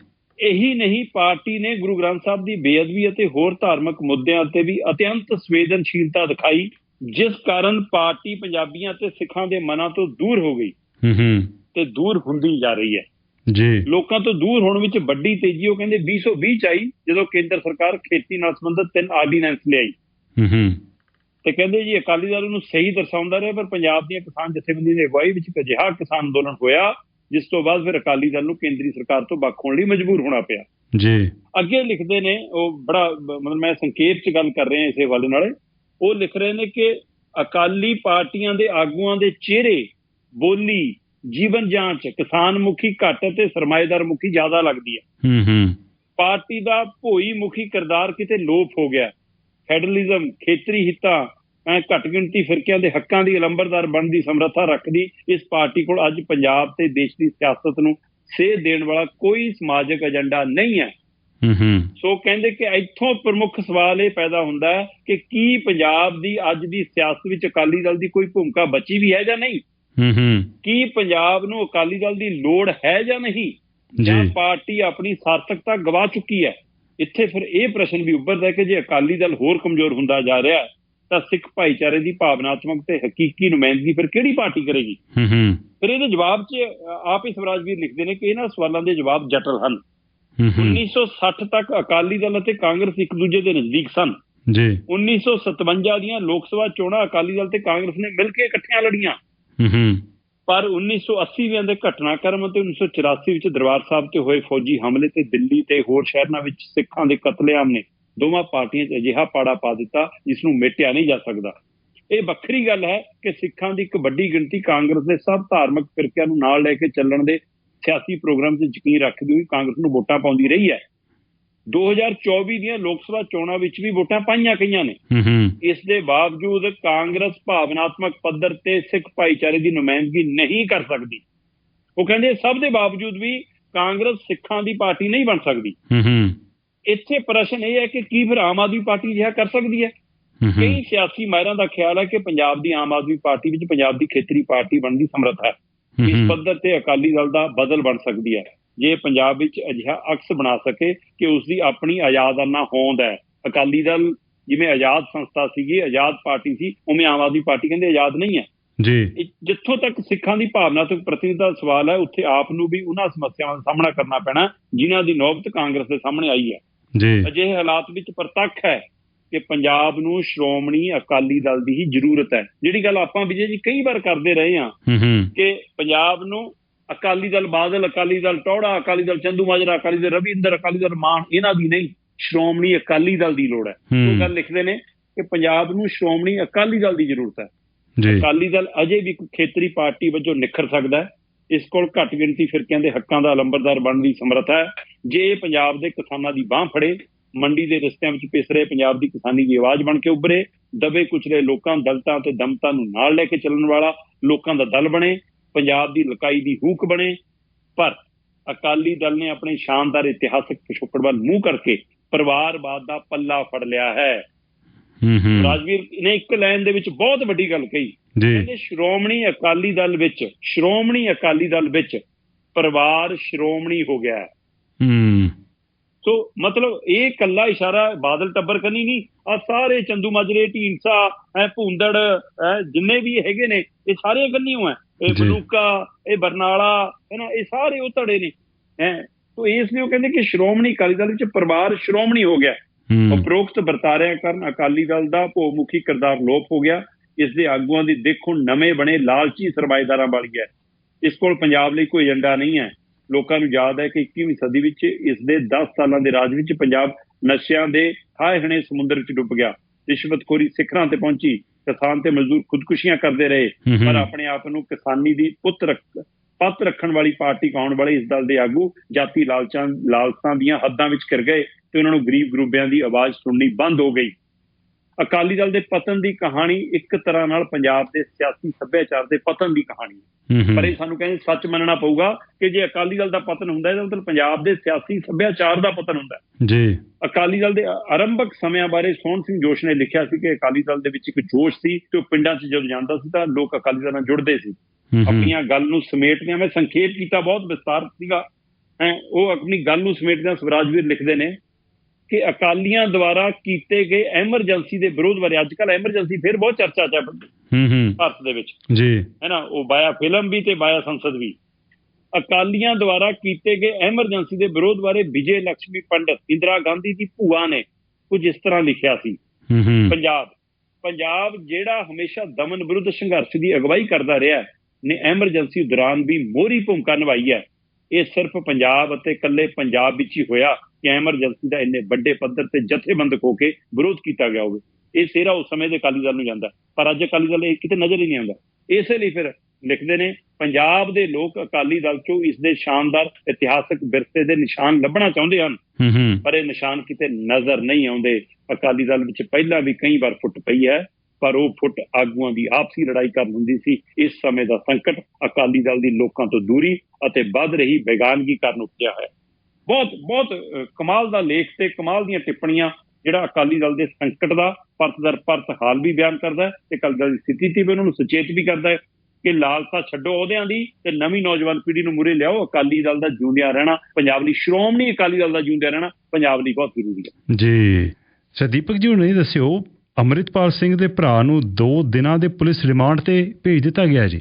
ਇਹੀ ਨਹੀਂ ਪਾਰਟੀ ਨੇ ਗੁਰੂ ਗ੍ਰੰਥ ਸਾਹਿਬ ਦੀ ਬੇਅਦਬੀ ਅਤੇ ਹੋਰ ਧਾਰਮਿਕ ਮੁੱਦਿਆਂ ਉੱਤੇ ਵੀ ਅਤਿਅੰਤ ਸੰਵੇਦਨਸ਼ੀਲਤਾ ਦਿਖਾਈ ਜਿਸ ਕਾਰਨ ਪਾਰਟੀ ਪੰਜਾਬੀਆਂ ਤੇ ਸਿੱਖਾਂ ਦੇ ਮਨਾਂ ਤੋਂ ਦੂਰ ਹੋ ਗਈ ਹੂੰ ਹੂੰ। ਤੇ ਦੂਰ ਹੁੰਦੀ ਜਾ ਰਹੀ ਹੈ। ਜੀ। ਲੋਕਾਂ ਤੋਂ ਦੂਰ ਹੋਣ ਵਿੱਚ ਵੱਡੀ ਤੇਜ਼ੀ ਉਹ ਕਹਿੰਦੇ 2020 ਚ ਆਈ ਜਦੋਂ ਕੇਂਦਰ ਸਰਕਾਰ ਖੇਤੀ ਨਾਲ ਸੰਬੰਧਿਤ ਤਿੰਨ ਆਰਡੀਨੈਂਸ ਲਿਆਈ। ਹੂੰ ਹੂੰ। ਤੇ ਕਹਿੰਦੇ ਜੀ ਅਕਾਲੀ ਦਲ ਨੂੰ ਸਹੀ ਦਰਸਾਉਂਦਾ ਰਿਹਾ ਪਰ ਪੰਜਾਬ ਦੀਆਂ ਕਿਸਾਨ ਜਥੇਬੰਦੀਆਂ ਦੀ ਅਗਵਾਈ ਵਿੱਚ ਇੱਕ ਅਜਿਹਾ ਕਿਸਾਨ ਅੰਦੋਲਨ ਹੋਇਆ ਜਿਸ ਤੋਂ ਬਾਅਦ ਫਿਰ ਅਕਾਲੀ ਦਲ ਨੂੰ ਕੇਂਦਰੀ ਸਰਕਾਰ ਤੋਂ ਵੱਖ ਹੋਣ ਲਈ ਮਜਬੂਰ ਹੋਣਾ ਪਿਆ। ਜੀ। ਅੱਗੇ ਲਿਖਦੇ ਨੇ ਉਹ ਬੜਾ ਮਤਲਬ ਮੈਂ ਸੰਖੇਪ ਚ ਗੱਲ ਕਰ ਰਿਹਾ ਇਸੇ ਵੱਲ ਨਾਲੇ ਉਹ ਲਿਖ ਰਹੇ ਨੇ ਕਿ ਅਕਾਲੀ ਪਾਰਟੀਆਂ ਦੇ ਆਗੂਆਂ ਦੇ ਚਿਹਰੇ ਬੋਲੀ ਜੀਵਨ ਜਾਂਚ ਕਿਸਾਨ ਮੁਖੀ ਘੱਟ ਤੇ ਸਰਮਾਏਦਾਰ ਮੁਖੀ ਜ਼ਿਆਦਾ ਲੱਗਦੀ ਹੈ। ਹੂੰ ਹੂੰ। ਪਾਰਟੀ ਦਾ ਭੋਈ ਮੁਖੀ ਕਿਰਦਾਰ ਕਿਤੇ ਲੋਪ ਹੋ ਗਿਆ। ਫੈਡਰਲਿਜ਼ਮ ਖੇਤਰੀ ਹਿੱਤਾਂ ਘੱਟ ਗਿਣਤੀ ਫਿਰਕਿਆਂ ਦੇ ਹੱਕਾਂ ਦੀ ਅਲੰਬਰਦਾਰ ਬਣਨ ਦੀ ਸਮਰੱਥਾ ਰੱਖਦੀ ਇਸ ਪਾਰਟੀ ਕੋਲ ਅੱਜ ਪੰਜਾਬ ਤੇ ਦੇਸ਼ ਦੀ ਸਿਆਸਤ ਨੂੰ ਸੇਧ ਦੇਣ ਵਾਲਾ ਕੋਈ ਸਮਾਜਿਕ ਏਜੰਡਾ ਨਹੀਂ ਹੈ। ਹੂੰ ਹੂੰ। ਸੋ ਕਹਿੰਦੇ ਕਿ ਇੱਥੋਂ ਪ੍ਰਮੁੱਖ ਸਵਾਲ ਇਹ ਪੈਦਾ ਹੁੰਦਾ ਹੈ ਕਿ ਕੀ ਪੰਜਾਬ ਦੀ ਅੱਜ ਦੀ ਸਿਆਸਤ ਵਿੱਚ ਅਕਾਲੀ ਦਲ ਦੀ ਕੋਈ ਭੂਮਿਕਾ ਬਚੀ ਵੀ ਹੈ ਜਾਂ ਨਹੀਂ? ਹੂੰ ਹੂੰ। ਕੀ ਪੰਜਾਬ ਨੂੰ ਅਕਾਲੀ ਦਲ ਦੀ ਲੋੜ ਹੈ ਜਾਂ ਨਹੀਂ? ਜੀ ਪਾਰਟੀ ਆਪਣੀ ਸਾਰਥਕਤਾ ਗਵਾ ਚੁੱਕੀ ਹੈ? ਇੱਥੇ ਫਿਰ ਇਹ ਪ੍ਰਸ਼ਨ ਵੀ ਉੱਭਰਦਾ ਹੈ ਕਿ ਜੇ ਅਕਾਲੀ ਦਲ ਹੋਰ ਕਮਜ਼ੋਰ ਹੁੰਦਾ ਜਾ ਰਿਹਾ ਤਾਂ ਸਿੱਖ ਭਾਈਚਾਰੇ ਦੀ ਭਾਵਨਾਤਮਕ ਤੇ ਹਕੀਕੀ ਨੁਮਾਇੰਦਗੀ ਫਿਰ ਕਿਹੜੀ ਪਾਰਟੀ ਕਰੇਗੀ? ਹੂੰ ਹੂੰ। ਫਿਰ ਇਹਦੇ ਜਵਾਬ 'ਚ ਆਪ ਹੀ ਸਵਰਾਜ ਵੀਰ ਲਿਖਦੇ ਨੇ ਕਿ ਇਹਨਾਂ ਸਵਾਲਾਂ ਦੇ ਜਵਾਬ ਜਟਲ ਹਨ। ਹੂੰ ਹੂੰ। 1960 ਤੱਕ ਅਕਾਲੀ ਦਲ ਅਤੇ ਕਾਂਗਰਸ ਇੱਕ ਦੂਜੇ ਦੇ ਨਜ਼ਦੀਕ ਸਨ। ਜੀ। 1957 ਦੀਆਂ ਲੋਕ ਸਭਾ ਚੋਣਾਂ ਅਕਾਲੀ ਦਲ ਤੇ ਕਾਂਗਰਸ ਨੇ ਮਿਲ ਕੇ ਇਕੱਠੀਆਂ ਲੜੀਆਂ। ਹੂੰ ਹੂੰ। ਪਰ 1980 ਦੀਆਂ ਦੇ ਘਟਨਾਕ੍ਰਮ ਅਤੇ 1984 ਵਿੱਚ ਦਰਬਾਰ ਸਾਹਿਬ ਤੇ ਹੋਏ ਫੌਜੀ ਹਮਲੇ ਤੇ ਦਿੱਲੀ ਤੇ ਹੋਰ ਸ਼ਹਿਰਾਂ ਵਿੱਚ ਸਿੱਖਾਂ ਦੇ ਕਤਲੇਆਮ ਨੇ ਦੋਵਾਂ ਪਾਰਟੀਆਂ 'ਚ ਅਜਿਹਾ ਪਾੜਾ ਪਾ ਦਿੱਤਾ, ਜਿਸ ਨੂੰ ਮੇਟਿਆ ਨਹੀਂ ਜਾ ਸਕਦਾ। ਇਹ ਵੱਖਰੀ ਗੱਲ ਹੈ ਕਿ ਸਿੱਖਾਂ ਦੀ ਇੱਕ ਵੱਡੀ ਗਿਣਤੀ ਕਾਂਗਰਸ ਦੇ ਸਭ ਧਾਰਮਿਕ ਫਿਰਕਿਆਂ ਨੂੰ ਨਾਲ ਲੈ ਕੇ ਚੱਲਣ ਦੇ ਸਿਆਸੀ ਪ੍ਰੋਗਰਾਮ 'ਚ ਯਕੀਨ ਰੱਖਦੀ ਹੋਈ ਕਾਂਗਰਸ ਨੂੰ ਵੋਟਾਂ ਪਾਉਂਦੀ ਰਹੀ ਹੈ। 2024 ਦੀਆਂ ਲੋਕ ਸਭਾ ਚੋਣਾਂ ਵਿੱਚ ਵੀ ਵੋਟਾਂ ਪਾਈਆਂ ਗਈਆਂ ਨੇ। ਇਸ ਦੇ ਬਾਵਜੂਦ ਕਾਂਗਰਸ ਭਾਵਨਾਤਮਕ ਪੱਧਰ ਤੇ ਸਿੱਖ ਭਾਈਚਾਰੇ ਦੀ ਨੁਮਾਇੰਦਗੀ ਨਹੀਂ ਕਰ ਸਕਦੀ। ਉਹ ਕਹਿੰਦੇ ਸਭ ਦੇ ਬਾਵਜੂਦ ਵੀ ਕਾਂਗਰਸ ਸਿੱਖਾਂ ਦੀ ਪਾਰਟੀ ਨਹੀਂ ਬਣ ਸਕਦੀ। ਇੱਥੇ ਪ੍ਰਸ਼ਨ ਇਹ ਹੈ ਕਿ ਕੀ ਫਿਰ ਆਮ ਆਦਮੀ ਪਾਰਟੀ ਜਿਹਾ ਕਰ ਸਕਦੀ ਹੈ? ਕਈ ਸਿਆਸੀ ਮਾਹਿਰਾਂ ਦਾ ਖਿਆਲ ਹੈ ਕਿ ਪੰਜਾਬ ਦੀ ਆਮ ਆਦਮੀ ਪਾਰਟੀ ਵਿੱਚ ਪੰਜਾਬ ਦੀ ਖੇਤਰੀ ਪਾਰਟੀ ਬਣਨ ਦੀ ਸਮਰੱਥਾ ਹੈ। ਇਸ ਪੱਧਰ ਤੇ ਅਕਾਲੀ ਦਲ ਦਾ ਬਦਲ ਬਣ ਸਕਦੀ ਹੈ। ਜੇ ਪੰਜਾਬ ਵਿੱਚ ਅਜਿਹਾ ਅਕਸ ਬਣਾ ਸਕੇ ਕਿ ਉਸ ਦੀ ਆਪਣੀ ਆਜ਼ਾਦਾਨਾ ਹੋਂਦ ਹੈ। ਅਕਾਲੀ ਦਲ ਜਿਵੇਂ ਆਜ਼ਾਦ ਸੰਸਥਾ ਸੀਗੀ ਆਜ਼ਾਦ ਪਾਰਟੀ ਸੀ ਉਵੇਂ ਆਮ ਆਦਮੀ ਪਾਰਟੀ ਕਹਿੰਦੇ ਆਜ਼ਾਦ ਨਹੀਂ ਹੈ। ਜੀ। ਜਿੱਥੋਂ ਤੱਕ ਸਿੱਖਾਂ ਦੀ ਭਾਵਨਾਤਮਕ ਪ੍ਰਤੀਨਿਧਤਾ ਦਾ ਸਵਾਲ ਹੈ ਉੱਥੇ ਆਪ ਨੂੰ ਵੀ ਉਹਨਾਂ ਸਮੱਸਿਆਵਾਂ ਦਾ ਸਾਹਮਣਾ ਕਰਨਾ ਪੈਣਾ ਜਿਨ੍ਹਾਂ ਦੀ ਨੌਬਤ ਕਾਂਗਰਸ ਦੇ ਸਾਹਮਣੇ ਆਈ ਹੈ। ਜੀ। ਅਜਿਹੇ ਹਾਲਾਤ ਵਿੱਚ ਪ੍ਰਤੱਖ ਹੈ ਕਿ ਪੰਜਾਬ ਨੂੰ ਸ਼੍ਰੋਮਣੀ ਅਕਾਲੀ ਦਲ ਦੀ ਹੀ ਜ਼ਰੂਰਤ ਹੈ। ਜਿਹੜੀ ਗੱਲ ਆਪਾਂ ਵਿਜੇ ਜੀ ਕਈ ਵਾਰ ਕਰਦੇ ਰਹੇ ਹੂੰ। ਕਿ ਪੰਜਾਬ ਨੂੰ ਅਕਾਲੀ ਦਲ ਬਾਦਲ ਅਕਾਲੀ ਦਲ ਟੌੜਾ ਅਕਾਲੀ ਦਲ ਚੰਦੂ ਮਾਜਰਾ ਅਕਾਲੀ ਦਲ ਰਵਿੰਦਰ ਅਕਾਲੀ ਦਲ ਮਾਨ ਇਹਨਾਂ ਦੀ ਨਹੀਂ ਸ਼੍ਰੋਮਣੀ ਅਕਾਲੀ ਦਲ ਦੀ ਲੋੜ ਹੈ। ਉਹ ਗੱਲ ਲਿਖਦੇ ਨੇ ਕਿ ਪੰਜਾਬ ਨੂੰ ਸ਼੍ਰੋਮਣੀ ਅਕਾਲੀ ਦਲ ਦੀ ਜ਼ਰੂਰਤ ਹੈ। ਜੀ। ਅਕਾਲੀ ਦਲ ਅਜੇ ਵੀ ਇੱਕ ਖੇਤਰੀ ਪਾਰਟੀ ਵਜੋਂ ਨਿਖਰ ਸਕਦਾ ਹੈ। ਇਸ ਕੋਲ ਘੱਟ ਗਿਣਤੀ ਫਿਰਕਿਆਂ ਦੇ ਹੱਕਾਂ ਦਾ ਲੰਬਰਦਾਰ ਬਣਨ ਦੀ ਸਮਰੱਥਾ ਹੈ। ਜੇ ਪੰਜਾਬ ਦੇ ਕਿਸਾਨਾਂ ਦੀ ਬਾਹ ਫੜੇ ਮੰਡੀ ਦੇ ਰਸਤਿਆਂ ਵਿੱਚ ਪਿਸ ਰਹੇ ਪੰਜਾਬ ਦੀ ਕਿਸਾਨੀ ਦੀ ਆਵਾਜ਼ ਬਣ ਕੇ ਉੱਭਰੇ ਦਬੇ ਕੁਚਲੇ ਲੋਕਾਂ ਦਲਤਾਂ ਤੇ ਦਮਤਾਂ ਨੂੰ ਨਾਲ ਲੈ ਕੇ ਚੱਲਣ ਵਾਲਾ ਲੋਕਾਂ ਦਾ ਦਲ ਬਣੇ ਪੰਜਾਬ ਦੀ ਲਕਾਈ ਦੀ ਹੂਕ ਬਣੇ। ਪਰ ਅਕਾਲੀ ਦਲ ਨੇ ਆਪਣੇ ਸ਼ਾਨਦਾਰ ਇਤਿਹਾਸਕ ਪਿਛੋਕੜ ਵੱਲ ਮੂੰਹ ਕਰਕੇ ਪਰਿਵਾਰਵਾਦ ਦਾ ਪੱਲਾ ਫੜ ਲਿਆ ਹੈ। ਹੂੰ ਹੂੰ। ਰਾਜਵੀਰ ਨੇ ਇੱਕ ਲਾਈਨ ਦੇ ਵਿੱਚ ਬਹੁਤ ਵੱਡੀ ਗੱਲ ਕਹੀ। ਜੀ। ਕਹਿੰਦੇ ਸ਼੍ਰੋਮਣੀ ਅਕਾਲੀ ਦਲ ਵਿੱਚ ਸ਼੍ਰੋਮਣੀ ਅਕਾਲੀ ਦਲ ਵਿੱਚ ਪਰਿਵਾਰ ਸ਼੍ਰੋਮਣੀ ਹੋ ਗਿਆ ਹੈ। ਸੋ ਮਤਲਬ ਇਹ ਕੱਲਾ ਇਸ਼ਾਰਾ ਬਾਦਲ ਟੱਬਰ ਕੰਨੀ ਨਹੀਂ। ਆ ਸਾਰੇ ਚੰਦੂ ਮਾਜਰੇ ਢੀਂਸਾ ਐ ਭੁੰਦੜ ਐ ਜਿੰਨੇ ਵੀ ਹੈਗੇ ਨੇ ਇਹ ਸਾਰੇ ਕੰਨੀ ਹੋ। ਐ ਇਹ। ਬਲੂਕਾ ਇਹ ਬਰਨਾਲਾ ਹੈ ਨਾ ਇਹ ਸਾਰੇ ਉਹ ਧੜੇ ਨੇ। ਹੈ ਤੋ ਇਸ ਲਈ ਉਹ ਕਹਿੰਦੇ ਕਿ ਸ਼੍ਰੋਮਣੀ ਅਕਾਲੀ ਦਲ ਵਿੱਚ ਪਰਿਵਾਰ ਸ਼੍ਰੋਮਣੀ ਹੋ ਗਿਆ। ਉਪਰੋਕਤ ਵਰਤਾਰਿਆਂ ਕਾਰਨ ਅਕਾਲੀ ਦਲ ਦਾ ਭੋਮੁਖੀ ਕਿਰਦਾਰ ਲੋਪ ਹੋ ਗਿਆ। ਇਸ ਦੇ ਆਗੂਆਂ ਦੀ ਦਿੱਖ ਹੁਣ ਨਵੇਂ ਬਣੇ ਲਾਲਚੀ ਸਰਮਾਏਦਾਰਾਂ ਵਾਲੀ ਹੈ ਇਸ ਕੋਲ ਪੰਜਾਬ ਲਈ ਕੋਈ ਏਜੰਡਾ ਨਹੀਂ ਹੈ। ਲੋਕਾਂ ਨੂੰ ਯਾਦ ਹੈ ਕਿ 21ਵੀਂ ਸਦੀ ਵਿੱਚ ਇਸ ਦੇ 10 ਸਾਲਾਂ ਦੇ ਰਾਜ ਵਿੱਚ ਪੰਜਾਬ ਨਸ਼ਿਆਂ ਦੇ ਹਾਏ ਹਣੇ ਸਮੁੰਦਰ ਵਿੱਚ ਡੁੱਬ ਗਿਆ। ਰਿਸ਼ਵਤਖੋਰੀ ਸਿਖਰਾਂ ਤੇ ਪਹੁੰਚੀ। ਕਿਸਾਨ ਤੇ ਮਜ਼ਦੂਰ ਖੁਦਕੁਸ਼ੀਆਂ ਕਰਦੇ ਰਹੇ ਪਰ ਆਪਣੇ ਆਪ ਨੂੰ ਕਿਸਾਨੀ ਦੀ ਪੁੱਤ ਰੱਖ ਪੱਤ ਰੱਖਣ ਵਾਲੀ ਪਾਰਟੀ ਕਹਾਉਣ ਵਾਲੇ ਇਸ ਦਲ ਦੇ ਆਗੂ ਜਾਤੀ ਲਾਲਚਾਂ ਲਾਲਸਾਂ ਦੀਆਂ ਹੱਦਾਂ ਵਿੱਚ ਘਿਰ ਗਏ ਤੇ ਉਹਨਾਂ ਨੂੰ ਗਰੀਬ ਗਰੂਬਿਆਂ ਦੀ ਆਵਾਜ਼ ਸੁਣਨੀ ਬੰਦ ਹੋ ਗਈ। ਅਕਾਲੀ ਦਲ ਦੇ ਪਤਨ ਦੀ ਕਹਾਣੀ ਇੱਕ ਤਰ੍ਹਾਂ ਨਾਲ ਪੰਜਾਬ ਦੇ ਸਿਆਸੀ ਸੱਭਿਆਚਾਰ ਦੇ ਪਤਨ ਦੀ ਕਹਾਣੀ ਹੈ। ਪਰ ਇਹ ਸਾਨੂੰ ਕਹਿੰਦੇ ਸੱਚ ਮੰਨਣਾ ਪਊਗਾ ਕਿ ਜੇ ਅਕਾਲੀ ਦਲ ਦਾ ਪਤਨ ਹੁੰਦਾ ਹੈ ਤਾਂ ਮਤਲਬ ਪੰਜਾਬ ਦੇ ਸਿਆਸੀ ਸੱਭਿਆਚਾਰ ਦਾ ਪਤਨ ਹੁੰਦਾ ਹੈ। ਜੀ। ਅਕਾਲੀ ਦਲ ਦੇ ਆਰੰਭਕ ਸਮਿਆਂ ਬਾਰੇ ਸੋਹਣ ਸਿੰਘ ਜੋਸ਼ ਨੇ ਲਿਖਿਆ ਸੀ ਕਿ ਅਕਾਲੀ ਦਲ ਦੇ ਵਿੱਚ ਇੱਕ ਜੋਸ਼ ਸੀ ਤੇ ਉਹ ਪਿੰਡਾਂ 'ਚ ਜਦੋਂ ਜਾਂਦਾ ਸੀ ਤਾਂ ਲੋਕ ਅਕਾਲੀ ਦਲ ਨਾਲ ਜੁੜਦੇ ਸੀ। ਆਪਣੀਆਂ ਗੱਲ ਨੂੰ ਸਮੇਟਦਿਆਂ ਮੈਂ ਸੰਖੇਪ ਕੀਤਾ ਬਹੁਤ ਵਿਸਤਾਰ ਸੀਗਾ। ਉਹ ਆਪਣੀ ਗੱਲ ਨੂੰ ਸਮੇਟਦਿਆਂ ਸਵਰਾਜਵੀਰ ਲਿਖਦੇ ਨੇ ਕਿ ਅਕਾਲੀਆਂ ਦੁਆਰਾ ਕੀਤੇ ਗਏ ਐਮਰਜੈਂਸੀ ਦੇ ਵਿਰੋਧ ਬਾਰੇ ਅੱਜ ਕੱਲ ਐਮਰਜੈਂਸੀ ਫਿਰ ਬਹੁਤ ਚਰਚਾ ਚ ਹੈ ਹੂੰ ਹੂੰ। ਭਾਰਤ ਦੇ ਵਿੱਚ। ਜੀ। ਹੈ ਨਾ? ਉਹ ਬਾਇਆ ਫਿਲਮ ਵੀ ਤੇ ਬਾਇਆ ਸੰਸਦ ਵੀ। ਅਕਾਲੀਆਂ ਦੁਆਰਾ ਕੀਤੇ ਗਏ ਐਮਰਜੈਂਸੀ ਦੇ ਵਿਰੋਧ ਬਾਰੇ ਵਿਜੇ ਲక్ష్ਮੀ ਪੰਡਤ ਇੰਦਰਾ ਗਾਂਧੀ ਦੀ ਭੂਆ ਨੇ ਕੁਝ ਇਸ ਤਰ੍ਹਾਂ ਲਿਖਿਆ ਸੀ। ਹੂੰ ਹੂੰ। ਪੰਜਾਬ। ਪੰਜਾਬ ਜਿਹੜਾ ਹਮੇਸ਼ਾ ਦਮਨ ਵਿਰੁੱਧ ਸੰਘਰਸ਼ ਦੀ ਅਗਵਾਈ ਕਰਦਾ ਰਿਹਾ ਨੇ ਐਮਰਜੈਂਸੀ ਦੌਰਾਨ ਵੀ ਮੋਹਰੀ ਭੂਮਿਕਾ ਨਿਭਾਈ ਹੈ। ਇਹ ਸਿਰਫ ਪੰਜਾਬ ਅਤੇ ਇਕੱਲੇ ਪੰਜਾਬ ਵਿੱਚ ਹੀ ਹੋਇਆ। ਕਿ ਐਮਰਜੈਂਸੀ ਦਾ ਇੰਨੇ ਵੱਡੇ ਪੱਧਰ ਤੇ ਜਥੇਬੰਦਕ ਹੋ ਕੇ ਵਿਰੋਧ ਕੀਤਾ ਗਿਆ ਹੋਵੇ ਇਹ ਸਿਹਰਾ ਉਸ ਸਮੇਂ ਦੇ ਅਕਾਲੀ ਦਲ ਨੂੰ ਜਾਂਦਾ ਪਰ ਅੱਜ ਅਕਾਲੀ ਦਲ ਇਹ ਕਿਤੇ ਨਜ਼ਰ ਹੀ ਨਹੀਂ ਆਉਂਦਾ। ਇਸੇ ਲਈ ਫਿਰ ਲਿਖਦੇ ਨੇ ਪੰਜਾਬ ਦੇ ਲੋਕ ਅਕਾਲੀ ਦਲ ਚੋਂ ਇਸ ਦੇ ਸ਼ਾਨਦਾਰ ਇਤਿਹਾਸਕ ਵਿਰਸੇ ਦੇ ਨਿਸ਼ਾਨ ਲੱਭਣਾ ਚਾਹੁੰਦੇ ਹਨ। ਪਰ ਇਹ ਨਿਸ਼ਾਨ ਕਿਤੇ ਨਜ਼ਰ ਨਹੀਂ ਆਉਂਦੇ। ਅਕਾਲੀ ਦਲ ਵਿੱਚ ਪਹਿਲਾਂ ਵੀ ਕਈ ਵਾਰ ਫੁੱਟ ਪਈ ਹੈ ਪਰ ਉਹ ਫੁੱਟ ਆਗੂਆਂ ਦੀ ਆਪਸੀ ਲੜਾਈ ਕਰਨ ਹੁੰਦੀ ਸੀ। ਇਸ ਸਮੇਂ ਦਾ ਸੰਕਟ ਅਕਾਲੀ ਦਲ ਦੀ ਲੋਕਾਂ ਤੋਂ ਦੂਰੀ ਅਤੇ ਵੱਧ ਰਹੀ ਬੇਗਾਨਗੀ ਕਾਰਨ ਉੱਠਿਆ ਹੈ ਬਹੁਤ ਬਹੁਤ ਕਮਾਲ ਦਾ ਲੇਖ ਤੇ ਕਮਾਲ ਦੀਆਂ ਟਿੱਪਣੀਆਂ ਜਿਹੜਾ ਅਕਾਲੀ ਦਲ ਦੇ ਸੰਕਟ ਦਾ ਪਰਤ ਦਰ, ਪਰਤ ਹਾਲ ਵੀ ਬਿਆਨ ਕਰਦਾ ਹੈ ਤੇ ਅਕਾਲੀ ਦਲ ਦੀ ਸਥਿਤੀ ਤੇ ਵੀ ਉਹਨਾਂ ਨੂੰ ਸੁਚੇਤ ਵੀ ਕਰਦਾ ਹੈ ਕਿ ਲਾਲਸਾ ਛੱਡੋ ਉਹਦਿਆਂ ਦੀ ਤੇ ਨਵੀਂ ਨੌਜਵਾਨ ਪੀੜ੍ਹੀ ਨੂੰ ਮੂਹਰੇ ਲਿਆਓ, ਅਕਾਲੀ ਦਲ ਦਾ ਜਿਉਂਦਿਆਂ ਰਹਿਣਾ, ਪੰਜਾਬ ਲਈ ਸ਼੍ਰੋਮਣੀ ਅਕਾਲੀ ਦਲ ਦਾ ਜਿਉਂਦਿਆਂ ਰਹਿਣਾ, ਪੰਜਾਬ ਲਈ ਬਹੁਤ ਜ਼ਰੂਰੀ ਹੈ। ਜੀ, ਸਰ ਜੀ ਹੁਣ ਇਹ ਦੱਸਿਓ, ਅੰਮ੍ਰਿਤਪਾਲ ਸਿੰਘ ਦੇ ਭਰਾ ਨੂੰ 2 ਦਿਨਾਂ ਦੇ ਪੁਲਿਸ ਰਿਮਾਂਡ ਤੇ ਭੇਜ ਦਿੱਤਾ ਗਿਆ ਜੀ।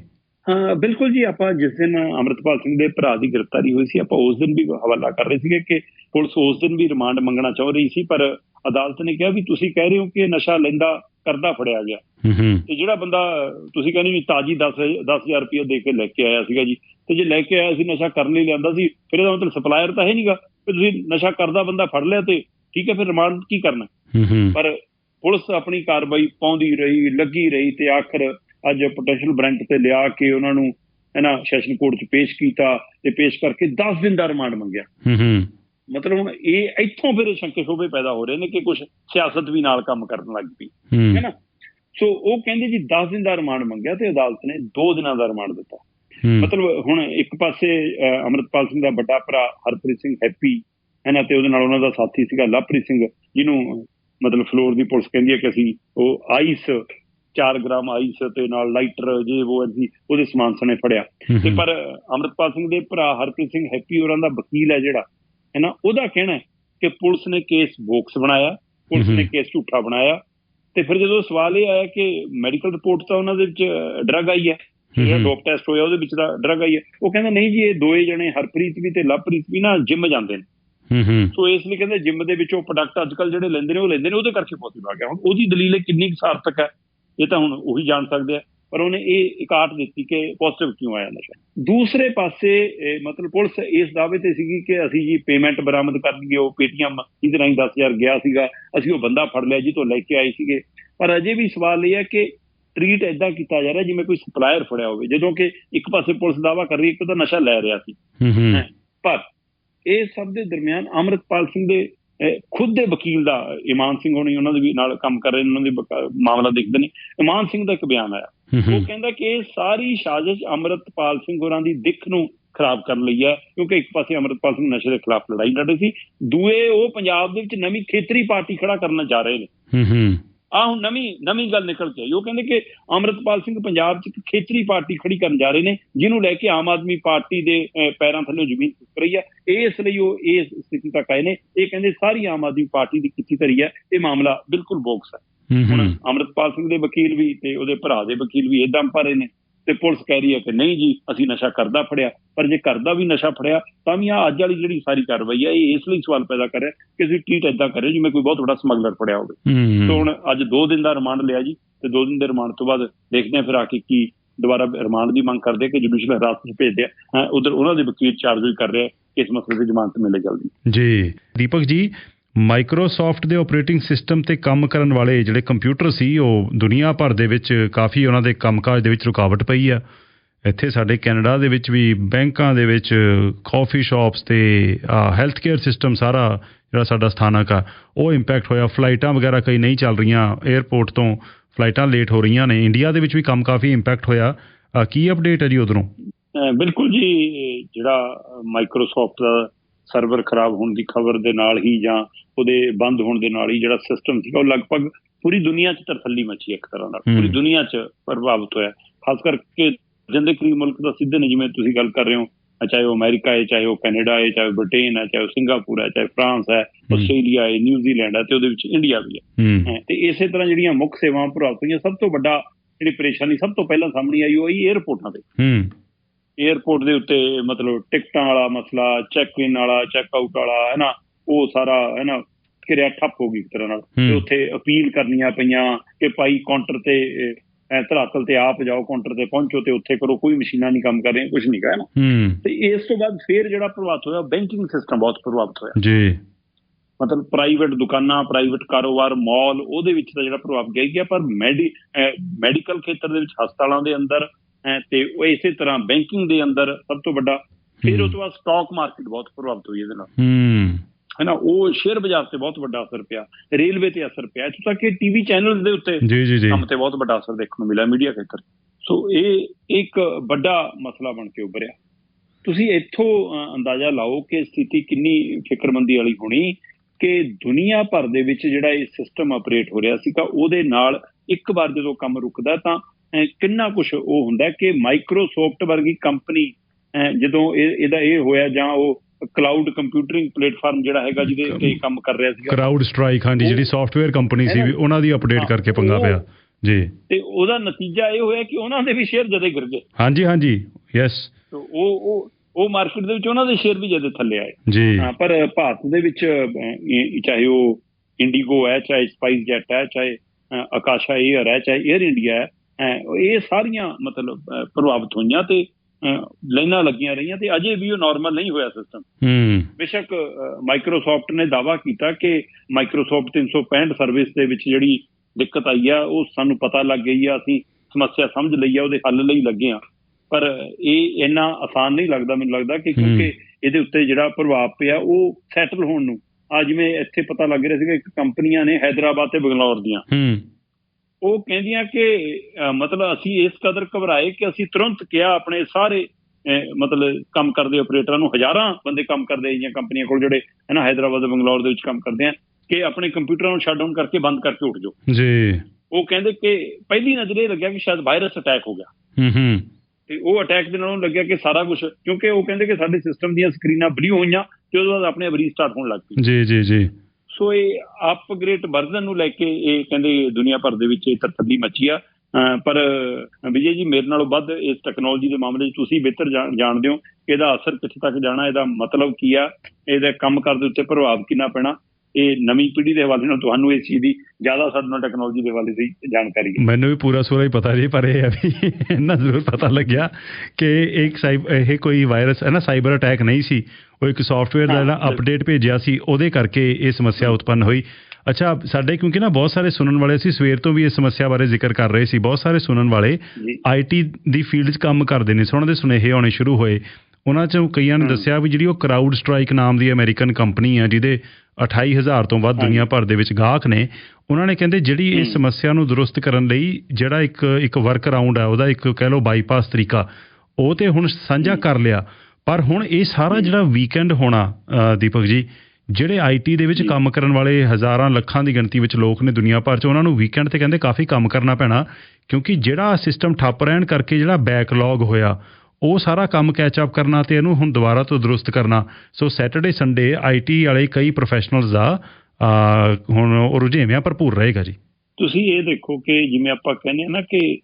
ਬਿਲਕੁਲ ਜੀ ਆਪਾਂ ਜਿਸ ਦਿਨ ਅਮਰਤਪਾਲ ਸਿੰਘ ਦੇ ਭਰਾ ਦੀ ਗ੍ਰਿਫਤਾਰੀ ਹੋਈ ਸੀ ਆਪਾਂ ਉਸ ਦਿਨ ਵੀ ਹਵਾਲਾ ਕਰ ਰਹੇ ਸੀਗੇ ਕਿ ਪੁਲਿਸ ਉਸ ਦਿਨ ਵੀ ਰਿਮਾਂਡ ਮੰਗਣਾ ਚਾਹ ਰਹੀ ਸੀ ਪਰ ਅਦਾਲਤ ਨੇ ਕਿਹਾ ਵੀ ਤੁਸੀਂ ਕਹਿ ਰਹੇ ਹੋ ਕਿ ਨਸ਼ਾ ਲੈਂਦਾ ਕਰਦਾ ਫੜਿਆ ਗਿਆ। ਤੇ ਜਿਹੜਾ ਬੰਦਾ ਤੁਸੀਂ ਕਹਿੰਦੇ ਵੀ ਤਾਜੀ 10 10000 ਰੁਪਏ ਦੇ ਕੇ ਲੈ ਕੇ ਆਇਆ ਸੀਗਾ ਜੀ ਤੇ ਜੇ ਲੈ ਕੇ ਆਇਆ ਸੀ ਨਸ਼ਾ ਕਰਨ ਲਈ ਲਿਆਂਦਾ ਸੀ ਫਿਰ ਇਹਦਾ ਮਤਲਬ ਸਪਲਾਇਰ ਤਾਂ ਹੈ ਨਹੀਂਗਾ ਵੀ ਤੁਸੀਂ ਨਸ਼ਾ ਕਰਦਾ ਬੰਦਾ ਫੜ ਲਿਆ ਤੇ ਠੀਕ ਹੈ ਫਿਰ ਰਿਮਾਂਡ ਕੀ ਕਰਨਾ? ਪਰ ਪੁਲਿਸ ਆਪਣੀ ਕਾਰਵਾਈ ਪਾਉਂਦੀ ਰਹੀ ਲੱਗੀ ਰਹੀ ਤੇ ਆਖਰ ਅੱਜ ਪੋਟੈਂਸ਼ੀਅਲ ਬ੍ਰਾਂਟ ਤੇ ਲਿਆ ਕੇ ਉਹਨਾਂ ਨੂੰ ਹੈ ਨਾ ਸੈਸ਼ਨ ਕੋਰਟ 'ਚ ਪੇਸ਼ ਕੀਤਾ ਤੇ ਪੇਸ਼ ਕਰਕੇ 10 ਦਿਨ ਦਾ ਰਿਮਾਂਡ ਮੰਗਿਆ। ਹੂੰ ਹੂੰ। ਮਤਲਬ ਹੁਣ ਇਹ ਇੱਥੋਂ ਫਿਰ ਸ਼ੰਕੇ ਸ਼ੋਭੇ ਪੈਦਾ ਹੋ ਰਹੇ ਨੇ ਕਿ ਕੁਝ ਸਿਆਸਤ ਵੀ ਨਾਲ ਕੰਮ ਕਰਨ ਲੱਗ ਪਈ ਹੂੰ। ਹੈ ਨਾ? ਸੋ ਉਹ ਕਹਿੰਦੇ ਜੀ 10 ਦਿਨ ਦਾ ਰਿਮਾਂਡ ਮੰਗਿਆ ਤੇ ਅਦਾਲਤ ਨੇ 2 ਦਿਨਾਂ ਦਾ ਰਿਮਾਂਡ ਦਿੱਤਾ। ਮਤਲਬ ਹੁਣ ਇੱਕ ਪਾਸੇ ਅੰਮ੍ਰਿਤਪਾਲ ਸਿੰਘ ਦਾ ਵੱਡਾ ਭਰਾ ਹਰਪ੍ਰੀਤ ਸਿੰਘ ਹੈਪੀ ਹੈ ਨਾ ਤੇ ਉਹਦੇ ਨਾਲ ਉਹਨਾਂ ਦਾ ਸਾਥੀ ਸੀਗਾ ਲਵਪ੍ਰੀਤ ਸਿੰਘ ਜਿਹਨੂੰ ਮਤਲਬ ਫਲੋਰ ਦੀ ਪੁਲਿਸ ਕਹਿੰਦੀ ਹੈ ਕਿ ਅਸੀਂ ਉਹ ਆਈਸ 4 ਗ੍ਰਾਮ ਆਈਸ ਤੇ ਨਾਲ ਲਾਈਟਰ ਜੇ ਉਹ ਅਸੀਂ ਉਹਦੇ ਸਮਾਨ ਸਣੇ ਫੜਿਆ। ਤੇ ਪਰ ਅੰਮ੍ਰਿਤਪਾਲ ਸਿੰਘ ਦੇ ਭਰਾ ਹਰਪ੍ਰੀਤ ਸਿੰਘ ਹੈਪੀ ਹੋਰਾਂ ਦਾ ਵਕੀਲ ਹੈ ਜਿਹੜਾ ਹੈ ਨਾ ਉਹਦਾ ਕਹਿਣਾ ਹੈ ਕਿ ਪੁਲਿਸ ਨੇ ਕੇਸ ਬੋਕਸ ਬਣਾਇਆ ਪੁਲਿਸ ਨੇ। ਕੇਸ ਝੂਠਾ ਬਣਾਇਆ। ਤੇ ਫਿਰ ਜਦੋਂ ਸਵਾਲ ਇਹ ਆਇਆ ਕਿ ਮੈਡੀਕਲ ਰਿਪੋਰਟ ਤਾਂ ਉਹਨਾਂ ਦੇ ਵਿੱਚ ਡਰਗ ਆਈ ਹੈ ਜਿਹੜਾ। ਡੋਪ ਟੈਸਟ ਹੋਇਆ ਉਹਦੇ ਵਿੱਚ ਤਾਂ ਡਰਗ ਆਈ ਹੈ। ਉਹ ਕਹਿੰਦਾ ਨਹੀਂ ਜੀ ਇਹ ਦੋਏ ਜਣੇ ਹਰਪ੍ਰੀਤ ਵੀ ਤੇ ਲਵਪ੍ਰੀਤ ਵੀ ਨਾ ਜਿਮ ਜਾਂਦੇ ਨੇ। ਹੂੰ ਹੂੰ। ਸੋ ਇਸ ਲਈ ਕਹਿੰਦੇ ਜਿਮ ਦੇ ਵਿੱਚੋਂ ਪ੍ਰੋਡਕਟ ਅੱਜਕੱਲ ਜਿਹੜੇ ਲੈਂਦੇ ਨੇ ਉਹ ਲੈਂਦੇ ਨੇ ਉਹਦੇ ਕਰਕੇ ਪੋਜ਼ਿਟਿਵ ਆ ਗਿਆ। ਹੁਣ ਉਹਦੀ ਦਲੀਲ ਕਿੰਨੀ ਕੁ ਸਾਰਥਕ ਹੈ ਇਹ ਤਾਂ ਹੁਣ ਉਹੀ ਜਾਣ ਸਕਦੇ ਆ। ਪਰ ਉਹਨੇ ਇਹ ਇਕਾਟ ਦਿੱਤੀ ਕਿ ਪੋਜ਼ਿਟਿਵ ਕਿਉਂ ਆਇਆ ਨਸ਼ਾ? ਦੂਸਰੇ ਪਾਸੇ ਮਤਲਬ ਪੁਲਿਸ ਇਸ ਦਾਅਵੇ ਤੇ ਸੀਗੀ ਕਿ ਅਸੀਂ ਜੀ ਪੇਮੈਂਟ ਬਰਾਮਦ ਕਰ ਲਈਏ ਉਹ ਪੇਟੀਐਮ ਜਿਹਦੇ ਰਾਹੀਂ 10000 ਗਿਆ ਸੀਗਾ ਅਸੀਂ ਉਹ ਬੰਦਾ ਫੜ ਲਿਆ ਜੀ ਤੋਂ ਲੈ ਕੇ ਆਏ ਸੀਗੇ। ਪਰ ਅਜੇ ਵੀ ਸਵਾਲ ਇਹ ਹੈ ਕਿ ਟ੍ਰੀਟ ਐਦਾਂ ਕੀਤਾ ਜਾ ਰਿਹਾ ਜਿਵੇਂ ਕੋਈ ਸਪਲਾਇਰ ਫੜਿਆ ਹੋਵੇ ਜਦੋਂ ਕਿ ਇੱਕ ਪਾਸੇ ਪੁਲਿਸ ਦਾਅਵਾ ਕਰ ਰਹੀ ਹੈ ਕਿ ਉਹ ਤਾਂ ਨਸ਼ਾ ਲੈ ਰਿਹਾ ਸੀ। ਹੂੰ ਹੂੰ ਹੈ। ਪਰ ਇਹ ਸਭ ਦੇ ਦਰਮਿਆਨ ਅਮਰਤਪਾਲ ਸਿੰਘ ਦੇ ਖੁਦ ਦੇ ਵਕੀਲ ਦਾ ਇਮਾਨ ਸਿੰਘ ਹੋਣੀ ਉਹਨਾਂ ਦੇ ਵੀ ਨਾਲ ਕੰਮ ਕਰ ਰਹੇ ਉਹਨਾਂ ਦੇ ਮਾਮਲਾ ਦੇਖਦੇ ਨੇ। ਇਮਾਨ ਸਿੰਘ ਦਾ ਇੱਕ ਬਿਆਨ ਆਇਆ। ਉਹ ਕਹਿੰਦਾ ਕਿ ਇਹ ਸਾਰੀ ਸਾਜ਼ਿਸ਼ ਅਮਰਤਪਾਲ ਸਿੰਘ ਹੋਰਾਂ ਦੀ ਦਿੱਖ ਨੂੰ ਖਰਾਬ ਕਰਨ ਲਈ ਹੈ ਕਿਉਂਕਿ ਇੱਕ ਪਾਸੇ ਅਮਰਤਪਾਲ ਸਿੰਘ ਨਸ਼ੇ ਦੇ ਖਿਲਾਫ ਲੜਾਈ ਲੜ ਰਹੇ ਸੀ ਦੂਏ ਉਹ ਪੰਜਾਬ ਦੇ ਵਿੱਚ ਨਵੀਂ ਖੇਤਰੀ ਪਾਰਟੀ ਖੜਾ ਕਰਨ ਜਾ ਰਹੇ ਨੇ। ਹੂੰ ਹੂੰ। ਆ ਹੁਣ ਨਵੀਂ ਨਵੀਂ ਗੱਲ ਨਿਕਲ ਕੇ ਆਈ। ਉਹ ਕਹਿੰਦੇ ਕਿ ਅਮਰਤਪਾਲ ਸਿੰਘ ਪੰਜਾਬ 'ਚ ਇੱਕ ਖੇਤਰੀ ਪਾਰਟੀ ਖੜੀ ਕਰਨ ਜਾ ਰਹੇ ਨੇ ਜਿਹਨੂੰ ਲੈ ਕੇ ਆਮ ਆਦਮੀ ਪਾਰਟੀ ਦੇ ਪੈਰਾਂ ਥੱਲੇ ਜ਼ਮੀਨ ਖਿਸਕ ਰਹੀ ਹੈ। ਇਸ ਲਈ ਉਹ ਇਸ ਸਥਿਤੀ ਤੱਕ ਆਏ ਨੇ। ਇਹ ਕਹਿੰਦੇ ਸਾਰੀ ਆਮ ਆਦਮੀ ਪਾਰਟੀ ਦੀ ਕੀਤੀ ਧਰੀ ਹੈ। ਇਹ ਮਾਮਲਾ ਬਿਲਕੁਲ ਬੋਕਸ ਹੈ। ਹੁਣ ਅਮਰਤਪਾਲ ਸਿੰਘ ਦੇ ਵਕੀਲ ਵੀ ਤੇ ਉਹਦੇ ਭਰਾ ਦੇ ਵਕੀਲ ਵੀ ਇਦਾਂ ਭਰੇ ਨੇ ਤੇ ਪੁਲਿਸ ਕਹਿ ਰਹੀ ਹੈ ਕਿ ਨਹੀਂ ਜੀ ਅਸੀਂ ਨਸ਼ਾ ਕਰਦਾ ਫੜਿਆ। ਪਰ ਜੇ ਕਰਦਾ ਵੀ ਨਸ਼ਾ ਫੜਿਆ ਤਾਂ ਵੀ ਆ ਅੱਜ ਵਾਲੀ ਜਿਹੜੀ ਸਾਰੀ ਕਾਰਵਾਈ ਹੈ ਇਹ ਇਸ ਲਈ ਸਵਾਲ ਪੈਦਾ ਕਰ ਰਿਹਾ ਕਿ ਅਸੀਂ ਟ੍ਰੀਟ ਇਦਾਂ ਕਰੇ ਜਿਵੇਂ ਕੋਈ ਬਹੁਤ ਵੱਡਾ ਸਮਗਲਰ ਫੜਿਆ ਹੋਵੇ। ਸੋ ਹੁਣ ਅੱਜ 2 ਦਿਨ ਦਾ ਰਿਮਾਂਡ ਲਿਆ ਜੀ ਤੇ 2 ਦਿਨ ਦੇ ਰਿਮਾਂਡ ਤੋਂ ਬਾਅਦ ਦੇਖਦੇ ਆ ਫਿਰ ਆ ਕੇ ਕੀ ਦੁਬਾਰਾ ਰਿਮਾਂਡ ਦੀ ਮੰਗ ਕਰਦੇ ਕਿ ਜੁਡੀਸ਼ੀਅਲ ਹਿਰਾਸਤ 'ਚ ਭੇਜਦੇ ਆ। ਉਧਰ ਉਹਨਾਂ ਦੇ ਵਕੀਲ ਚਾਰਜ ਵੀ ਕਰ ਰਹੇ ਇਸ ਮਸਲੇ ਦੀ ਜ਼ਮਾਨਤ ਮਿਲੇ ਜਲਦੀ। ਜੀ। ਦੀਪਕ ਜੀ ਮਾਈਕਰੋਸਾਫਟ ਦੇ ਆਪਰੇਟਿੰਗ ਸਿਸਟਮ ਤੇ ਕੰਮ ਕਰਨ ਵਾਲੇ ਜਿਹੜੇ ਕੰਪਿਊਟਰ ਸੀ ਉਹ ਦੁਨੀਆ ਭਰ ਦੇ ਵਿੱਚ ਕਾਫੀ ਉਹਨਾਂ ਦੇ ਕੰਮਕਾਜ ਦੇ ਵਿੱਚ ਰੁਕਾਵਟ ਪਈ ਆ। ਇੱਥੇ ਸਾਡੇ ਕੈਨੇਡਾ ਦੇ ਵਿੱਚ ਵੀ ਬੈਂਕਾਂ ਦੇ ਵਿੱਚ ਕਾਫੀ ਸ਼ਾਪਸ ਤੇ ਹੈਲਥ ਕੇਅਰ ਸਿਸਟਮ ਸਾਰਾ ਜਿਹੜਾ ਸਾਡਾ ਸਥਾਨਕ ਆ ਉਹ ਇੰਪੈਕਟ ਹੋਇਆ। ਫਲਾਈਟਾਂ ਵਗੈਰਾ ਕਈ ਨਹੀਂ ਚੱਲ ਰਹੀਆਂ। 에ਅਰਪੋਰਟ ਤੋਂ ਫਲਾਈਟਾਂ ਲੇਟ ਹੋ ਰਹੀਆਂ ਨੇ। ਇੰਡੀਆ ਦੇ ਵਿੱਚ ਵੀ ਕੰਮ ਕਾਫੀ ਇੰਪੈਕਟ ਹੋਇਆ। ਕੀ ਅਪਡੇਟ ਹੈ ਜੀ ਉਧਰੋਂ? ਬਿਲਕੁਲ ਜੀ ਜਿਹੜਾ ਮਾਈਕਰੋਸਾਫਟ ਦਾ ਸਰਵਰ ਖਰਾਬ ਹੋਣ ਦੀ ਖਬਰ ਦੇ ਨਾਲ ਹੀ ਜਾਂ ਉਹਦੇ ਬੰਦ ਹੋਣ ਦੇ ਨਾਲ ਹੀ ਜਿਹੜਾ ਸਿਸਟਮ ਸੀਗਾ ਉਹ ਲਗਭਗ ਪੂਰੀ ਦੁਨੀਆ 'ਚ ਤਰਫੱਲੀ ਮੱਚੀ ਇੱਕ ਤਰ੍ਹਾਂ ਨਾਲ। ਪੂਰੀ ਦੁਨੀਆ 'ਚ ਪ੍ਰਭਾਵਿਤ ਹੋਇਆ। ਖਾਸ ਕਰਕੇ ਜਿੰਦੇ ਕਰੀਬ ਮੁਲਕ ਦਾ ਸਿੱਧੇ ਨੇ ਜਿਵੇਂ ਤੁਸੀਂ ਗੱਲ ਕਰ ਰਹੇ ਹੋ ਚਾਹੇ ਉਹ ਅਮਰੀਕਾ ਹੈ ਚਾਹੇ ਉਹ ਕੈਨੇਡਾ ਹੈ ਚਾਹੇ ਬ੍ਰਿਟੇਨ ਹੈ ਚਾਹੇ ਸਿੰਗਾਪੁਰ ਹੈ ਚਾਹੇ ਫਰਾਂਸ ਹੈ ਆਸਟ੍ਰੇਲੀਆ ਹੈ ਨਿਊਜ਼ੀਲੈਂਡ ਹੈ ਤੇ ਉਹਦੇ ਵਿੱਚ ਇੰਡੀਆ ਵੀ ਹੈ। ਹੂੰ। ਹੈ ਤੇ ਇਸੇ ਤਰ੍ਹਾਂ ਜਿਹੜੀਆਂ ਮੁੱਖ ਸੇਵਾਵਾਂ ਪ੍ਰਭਾਵਿਤ ਸਭ ਤੋਂ ਵੱਡਾ ਜਿਹੜੀ ਪਰੇਸ਼ਾਨੀ ਸਭ ਤੋਂ ਪਹਿਲਾਂ ਸਾਹਮਣੇ ਆਈ ਉਹ ਆਈ 에ਅਰਪੋਰਟਾਂ ਤੇ। ਹੂੰ। 에ਅਰਪੋਰਟ ਦੇ ਉੱਤੇ ਮਤਲਬ ਟਿਕਟਾਂ ਵਾਲਾ ਮਸਲਾ ਚੈੱਕ ਇਨ ਵਾਲਾ ਚੈੱਕ ਆਊਟ ਵਾਲਾ ਹੈ ਨਾ ਉਹ ਸਾਰਾ ਹੈ ਨਾ ਕਿਰਿਆ ਠੱਪ ਹੋ ਗਈ ਇੱਕ ਤਰ੍ਹਾਂ ਨਾਲ। ਤੇ ਹੂੰ। ਉੱਥੇ ਅਪੀਲ ਕਰਨੀਆਂ ਪਈਆਂ ਕਿ ਭਾਈ ਕਾਊਂਟਰ ਤੇ ਧਰਾਤਲ ਤੇ ਆਪ ਜਾਓ ਕਾਊਂਟਰ ਤੇ ਪਹੁੰਚੋ ਤੇ ਉੱਥੇ ਕਰੋ ਕੋਈ ਮਸ਼ੀਨਾਂ ਨਹੀਂ ਕੰਮ ਕਰ ਰਹੀਆਂ ਕੁਝ ਨਹੀਂ ਹੂੰ। ਤੇ ਇਸ ਤੋਂ ਬਾਅਦ ਫੇਰ ਜਿਹੜਾ ਪ੍ਰਭਾਵਿਤ ਹੋਇਆ ਬੈਂਕਿੰਗ ਸਿਸਟਮ ਬਹੁਤ ਪ੍ਰਭਾਵਿਤ ਹੋਇਆ। ਜੀ। ਮਤਲਬ ਪ੍ਰਾਈਵੇਟ ਦੁਕਾਨਾਂ ਪ੍ਰਾਈਵੇਟ ਕਾਰੋਬਾਰ ਮਾਲ ਉਹਦੇ ਵਿੱਚ ਤਾਂ ਜਿਹੜਾ ਪ੍ਰਭਾਵ ਗਿਆ ਗਿਆ ਪਰ ਮੈਡੀ ਮੈਡੀਕਲ ਖੇਤਰ ਦੇ ਵਿੱਚ ਹਸਪਤਾਲਾਂ ਦੇ ਅੰਦਰ ਤੇ ਉਹ ਇਸੇ ਤਰ੍ਹਾਂ ਬੈਂਕਿੰਗ ਦੇ ਅੰਦਰ ਸਭ ਤੋਂ ਵੱਡਾ। ਫਿਰ। ਉਸ ਤੋਂ ਬਾਅਦ ਸਟਾਕ ਮਾਰਕੀਟ ਬਹੁਤ ਪ੍ਰਭਾਵਿਤ ਹੋਈ ਇਹਦੇ ਨਾਲ। ਹੂੰ। ਹੈ ਨਾ ਉਹ ਸ਼ੇਅਰ ਬਾਜ਼ਾਰ ਤੇ ਬਹੁਤ ਵੱਡਾ ਅਸਰ ਪਿਆ ਰੇਲਵੇ ਤੇ ਅਸਰ ਪਿਆ ਇੱਥੋਂ ਤੱਕ ਕਿ ਟੀਵੀ ਚੈਨਲ ਦੇ ਉੱਤੇ ਜੀ ਜੀ ਜੀ। ਕੰਮ ਤੇ ਬਹੁਤ ਵੱਡਾ ਅਸਰ ਦੇਖਣ ਨੂੰ ਮਿਲਿਆ ਮੀਡੀਆ ਖੇਤਰ। ਸੋ ਇਹ ਇੱਕ ਵੱਡਾ ਮਸਲਾ ਬਣ ਕੇ ਉੱਭਰਿਆ। ਤੁਸੀਂ ਇੱਥੋਂ ਅੰਦਾਜ਼ਾ ਲਾਓ ਕਿ ਸਥਿਤੀ ਕਿੰਨੀ ਫਿਕਰਮੰਦੀ ਵਾਲੀ ਹੋਣੀ ਕਿ ਦੁਨੀਆ ਭਰ ਦੇ ਵਿੱਚ ਜਿਹੜਾ ਇਹ ਸਿਸਟਮ ਆਪਰੇਟ ਹੋ ਰਿਹਾ ਸੀਗਾ ਉਹਦੇ ਨਾਲ ਇੱਕ ਵਾਰ ਜਦੋਂ ਕੰਮ ਰੁਕਦਾ ਤਾਂ ਕਿੰਨਾ ਕੁਝ ਉਹ ਹੁੰਦਾ ਕਿ ਮਾਈਕਰੋਸਾਫਟ ਵਰਗੀ ਕੰਪਨੀ ਜਦੋਂ ਇਹ ਇਹਦਾ ਇਹ ਹੋਇਆ ਜਾਂ ਉਹ ਕਲਾਊਡ ਕੰਪਿਊਟਰਿੰਗ ਪਲੇਟਫਾਰਮ ਜਿਹੜਾ ਹੈਗਾ ਜਿਹਦੇ ਤੇ ਕੰਮ ਕਰ ਰਿਹਾ ਸੀਗਾ। ਕਰਾਊਡ ਸਟ੍ਰਾਈਕ ਹਾਂਜੀ ਜਿਹੜੀ ਸੌਫਟਵੇਅਰ ਕੰਪਨੀ ਸੀ ਉਹਨਾਂ ਦੀ ਅਪਡੇਟ ਕਰਕੇ ਪੰਗਾ ਪਿਆ। ਜੀ। ਤੇ ਉਹਦਾ ਨਤੀਜਾ ਇਹ ਹੋਇਆ ਕਿ ਉਹਨਾਂ ਦੇ ਵੀ ਸ਼ੇਅਰ ਜਦੇ ਗਿਰ ਗਏ। ਹਾਂਜੀ ਹਾਂਜੀ ਯੈਸ ਉਹ ਉਹ ਉਹ ਮਾਰਕੀਟ ਦੇ ਵਿੱਚ ਉਹਨਾਂ ਦੇ ਸ਼ੇਅਰ ਵੀ ਜਦੇ ਥੱਲੇ ਆਏ। ਜੀ। ਹਾਂ, ਪਰ ਭਾਰਤ ਦੇ ਵਿੱਚ ਚਾਹੇ ਉਹ ਇੰਡੀਗੋ ਹੈ ਚਾਹੇ ਸਪਾਈਸ ਜੈਟ ਹੈ ਚਾਹੇ ਆਕਾਸ਼ਾ 에ਅਰ ਹੈ ਚਾਹੇ 에ਅਰ ਇੰਡੀਆ ਹੈ ਇਹ ਸਾਰੀਆਂ ਮਤਲਬ ਪ੍ਰਭਾਵਿਤ ਹੋਈਆਂ ਤੇ ਲਾਈਨਾਂ ਲੱਗੀਆਂ ਰਹੀਆਂ ਤੇ ਅਜੇ ਵੀ ਉਹ ਨਾਰਮਲ ਨਹੀਂ ਹੋਇਆ ਸਿਸਟਮ ਹੂੰ। ਬੇਸ਼ੱਕ ਮਾਈਕਰੋਸਾਫਟ ਨੇ ਦਾਵਾ ਕੀਤਾ ਕਿ ਮਾਈਕਰੋਸਾਫਟ 365 ਸਰਵਿਸ ਦੇ ਵਿੱਚ ਜਿਹੜੀ ਦਿੱਕਤ ਆਈ ਆ ਉਹ ਸਾਨੂੰ ਪਤਾ ਲੱਗ ਗਈ ਆ ਅਸੀਂ ਸਮੱਸਿਆ ਸਮਝ ਲਈ ਆ ਉਹਦੇ ਹੱਲ ਲਈ ਲੱਗੇ ਆ। ਪਰ ਇਹ ਇੰਨਾ ਆਸਾਨ ਨਹੀਂ ਲੱਗਦਾ ਮੈਨੂੰ ਲੱਗਦਾ ਕਿ ਕਿਉਂਕਿ ਇਹਦੇ ਉੱਤੇ ਜਿਹੜਾ ਪ੍ਰਭਾਵ ਪਿਆ ਉਹ ਸੈਟਲ ਹੋਣ ਨੂੰ। ਆ ਜਿਵੇਂ ਇੱਥੇ ਪਤਾ ਲੱਗ ਰਿਹਾ ਸੀਗਾ ਇੱਕ ਕੰਪਨੀਆਂ ਨੇ ਹైదరాబాద్ ਤੇ ਬੰਗਲੌਰ ਦੀਆਂ। ਉਹ ਕਹਿੰਦੀਆਂ ਕਿ ਮਤਲਬ ਅਸੀਂ ਇਸ ਕਦਰ ਘਬਰਾਏ ਕਿ ਅਸੀਂ ਤੁਰੰਤ ਕਿਹਾ ਆਪਣੇ ਸਾਰੇ ਮਤਲਬ ਕੰਮ ਕਰਦੇ ਆਪਰੇਟਰਾਂ ਨੂੰ ਹਜ਼ਾਰਾਂ ਬੰਦੇ ਕੰਮ ਕਰਦੇ ਜਾਂ ਕੰਪਨੀਆਂ ਕੋਲ ਜਿਹੜੇ ਹੈ ਨਾ ਹైదరాబాద్ ਬੰਗਲੌਰ ਦੇ ਵਿੱਚ ਕੰਮ ਕਰਦੇ ਆ ਕਿ ਆਪਣੇ ਕੰਪਿਊਟਰਾਂ ਨੂੰ ਸ਼ਟਡਾਊਨ ਕਰਕੇ ਬੰਦ ਕਰਕੇ ਉੱਠ ਜਾਓ। ਜੀ। ਉਹ ਕਹਿੰਦੇ ਕਿ ਪਹਿਲੀ ਨਜ਼ਰ ਇਹ ਲੱਗਿਆ ਕਿ ਸ਼ਾਇਦ ਵਾਇਰਸ ਅਟੈਕ ਹੋ ਗਿਆ। ਹੂੰ ਹੂੰ। ਤੇ ਉਹ ਅਟੈਕ ਦੇ ਨਾਲ ਉਹਨੂੰ ਲੱਗਿਆ ਕਿ ਸਾਰਾ ਕੁਝ ਕਿਉਂਕਿ ਉਹ ਕਹਿੰਦੇ ਕਿ ਸਾਡੇ ਸਿਸਟਮ ਦੀਆਂ ਸਕਰੀਨਾਂ ਬਲੂ ਹੋਈਆਂ ਤੇ ਉਹਦੇ ਬਾਅਦ ਆਪਣੇ ਰੀਸਟਾਰਟ ਹੋਣ ਲੱਗ ਪਈ। ਜੀ ਜੀ ਜੀ। ਸੋ ਇਹ ਅਪਗ੍ਰੇਡ ਵਰਜ਼ਨ ਨੂੰ ਲੈ ਕੇ ਇਹ ਕਹਿੰਦੇ ਦੁਨੀਆ ਭਰ ਦੇ ਵਿੱਚ ਇਹ ਤਰਤੱਲੀ ਮੱਚੀ ਆ। ਪਰ, ਵਿਜੇ ਜੀ, ਮੇਰੇ ਨਾਲੋਂ ਵੱਧ ਇਸ ਟੈਕਨੋਲੋਜੀ ਦੇ ਮਾਮਲੇ 'ਚ ਤੁਸੀਂ ਬਿਹਤਰ ਜਾਣ- ਜਾਣਦੇ ਹੋ। ਇਹਦਾ ਅਸਰ ਕਿੱਥੇ ਤੱਕ ਜਾਣਾ, ਇਹਦਾ ਮਤਲਬ ਕੀ ਆ? ਇਹਦੇ ਕੰਮ ਕਰ ਦੇ ਉੱਤੇ ਪ੍ਰਭਾਵ ਕਿੰਨਾ ਪੈਣਾ? ਇਹ ਨਵੀਂ ਪੀੜ੍ਹੀ ਦੇ ਹਵਾਲੇ ਨਾਲ ਤੁਹਾਨੂੰ ਇਸ ਚੀਜ਼ ਦੀ ਜ਼ਿਆਦਾ ਸਾਡੇ ਨਾਲ ਟੈਕਨੋਲੋਜੀ ਦੇ ਹਵਾਲੇ ਦੀ ਜਾਣਕਾਰੀ ਹੈ। ਮੈਨੂੰ ਵੀ ਪੂਰਾ ਸੂਰਾ ਹੀ ਪਤਾ ਜੀ ਪਰ ਇਹ ਵੀ ਇਹਨਾਂ ਜ਼ਰੂਰ ਪਤਾ ਲੱਗਿਆ ਕਿ ਇੱਕ ਇਹ ਕੋਈ ਵਾਇਰਸ ਹੈ ਨਾ ਸਾਈਬਰ ਅਟੈਕ ਨਹੀਂ ਸੀ ਉਹ ਇੱਕ ਸੌਫਟਵੇਅਰ ਦਾ ਨਾ। ਅਪਡੇਟ ਭੇਜਿਆ ਸੀ ਉਹਦੇ ਕਰਕੇ ਇਹ ਸਮੱਸਿਆ ਉਤਪੰਨ ਹੋਈ। ਅੱਛਾ ਸਾਡੇ ਕਿਉਂਕਿ ਨਾ ਬਹੁਤ ਸਾਰੇ ਸੁਣਨ ਵਾਲੇ ਸੀ ਸਵੇਰ ਤੋਂ ਵੀ ਇਸ ਸਮੱਸਿਆ ਬਾਰੇ ਜ਼ਿਕਰ ਕਰ ਰਹੇ ਸੀ। ਬਹੁਤ ਸਾਰੇ ਸੁਣਨ ਵਾਲੇ ਆਈਟੀ ਦੀ ਫੀਲਡ 'ਚ ਕੰਮ ਕਰਦੇ ਨੇ ਸੁਣਨ ਦੇ ਸੁਨੇਹੇ ਆਉਣੇ ਸ਼ੁਰੂ ਹੋਏ। ਉਹਨਾਂ 'ਚੋਂ ਕਈਆਂ ਨੇ। ਦੱਸਿਆ ਵੀ ਜਿਹੜੀ ਉਹ ਕਰਾਊਡ ਸਟ੍ਰਾਈਕ ਨਾਮ ਦੀ ਅਮਰੀਕਨ ਕੰਪਨੀ ਆ ਜਿਹਦੇ 28000 ਤੋਂ ਵੱਧ। ਦੁਨੀਆ ਭਰ ਦੇ ਵਿੱਚ ਗਾਹਕ ਨੇ ਉਹਨਾਂ ਨੇ ਕਹਿੰਦੇ ਜਿਹੜੀ ਇਸ। ਸਮੱਸਿਆ ਨੂੰ ਦਰੁਸਤ ਕਰਨ ਲਈ ਜਿਹੜਾ ਇੱਕ ਇੱਕ ਵਰਕ ਅਰਾਊਂਡ ਹੈ ਉਹਦਾ ਇੱਕ ਕਹਿ ਲਓ ਬਾਈਪਾਸ ਤਰੀਕਾ ਉਹ ਤੇ ਹੁਣ ਸਾਂਝਾ। ਕਰ ਲਿਆ ਪਰ ਹੁਣ ਇਹ ਸਾਰਾ। ਜਿਹੜਾ ਵੀਕਐਂਡ ਹੋਣਾ ਦੀਪਕ ਜੀ ਜਿਹੜੇ ਆਈਟੀ ਦੇ ਵਿੱਚ। ਕੰਮ ਕਰਨ ਵਾਲੇ ਹਜ਼ਾਰਾਂ ਲੱਖਾਂ ਦੀ ਗਿਣਤੀ ਵਿੱਚ ਲੋਕ ਨੇ ਦੁਨੀਆ ਭਰ 'ਚ ਉਹਨਾਂ ਨੂੰ ਵੀਕਐਂਡ ਤੇ ਕਹਿੰਦੇ ਕਾਫੀ ਕੰਮ ਕਰਨਾ ਪੈਣਾ ਕਿਉਂਕਿ ਜਿਹੜਾ ਸਿਸਟਮ ਠੱਪ ਰਹਿਣ ਕਰਕੇ ਜਿਹੜਾ ਬੈਕਲੌਗ ਹੋਇਆ ਉਹ ਸਾਰਾ ਕੰਮ ਕੈਚ ਅਪ ਕਰਨਾ ਤੇ ਇਹਨੂੰ ਹੁਣ ਦੁਬਾਰਾ ਤੋਂ ਦਰੁਸਤ ਕਰਨਾ। ਸੋ ਸੈਟਰਡੇ ਸੰਡੇ ਆਈਟੀ ਵਾਲੇ ਕਈ ਪ੍ਰੋਫੈਸ਼ਨਲਸ ਦਾ ਹੁਣ ਉਹ ਰੁਝੇਵਿਆਂ ਭਰਪੂਰ ਰਹੇਗਾ ਜੀ। ਤੁਸੀਂ ਇਹ ਦੇਖੋ ਕਿ ਜਿਵੇਂ ਆਪਾਂ ਕਹਿੰਦੇ ਆ ਨਾ ਕਿ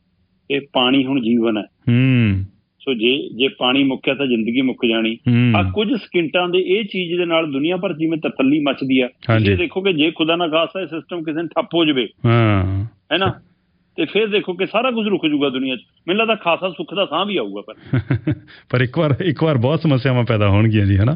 ਇਹ ਪਾਣੀ ਹੁਣ ਜੀਵਨ ਹੈ। ਹੂੰ। ਸੋ ਜੇ ਜੇ ਪਾਣੀ ਮੁੱਕਿਆ ਤਾਂ ਜ਼ਿੰਦਗੀ ਮੁੱਕ ਜਾਣੀ। ਆ ਕੁਝ ਸਕਿੰਟਾਂ ਦੇ ਇਹ ਚੀਜ਼ ਦੇ ਨਾਲ ਦੁਨੀਆ ਭਰ ਜਿਵੇਂ ਤਤੱਲੀ ਮੱਚਦੀ ਆ। ਤੁਸੀਂ ਦੇਖੋ ਕਿ ਜੇ ਖੁਦਾ ਨਾ ਖਾਸਾ ਇਹ ਸਿਸਟਮ ਕਿਸੇ ਨੇ ਠੱਪ ਹੋ ਜਵੇ। ਹਾਂ। ਹੈ ਨਾ? ਤੇ ਫਿਰ ਦੇਖੋ ਕਿ ਸਾਰਾ ਕੁਝ ਰੁਕ ਜਾਊਗਾ ਦੁਨੀਆ 'ਚ। ਮੈਨੂੰ ਲੱਗਦਾ ਖਾਸਾ ਸੁੱਖ ਦਾ ਸਾਹ ਵੀ ਆਊਗਾ ਪਰ। ਪਰ ਇੱਕ ਵਾਰ ਇੱਕ ਵਾਰ ਬਹੁਤ ਸਮੱਸਿਆਵਾਂ ਪੈਦਾ ਹੋਣਗੀਆਂ ਜੀ ਹਨਾ?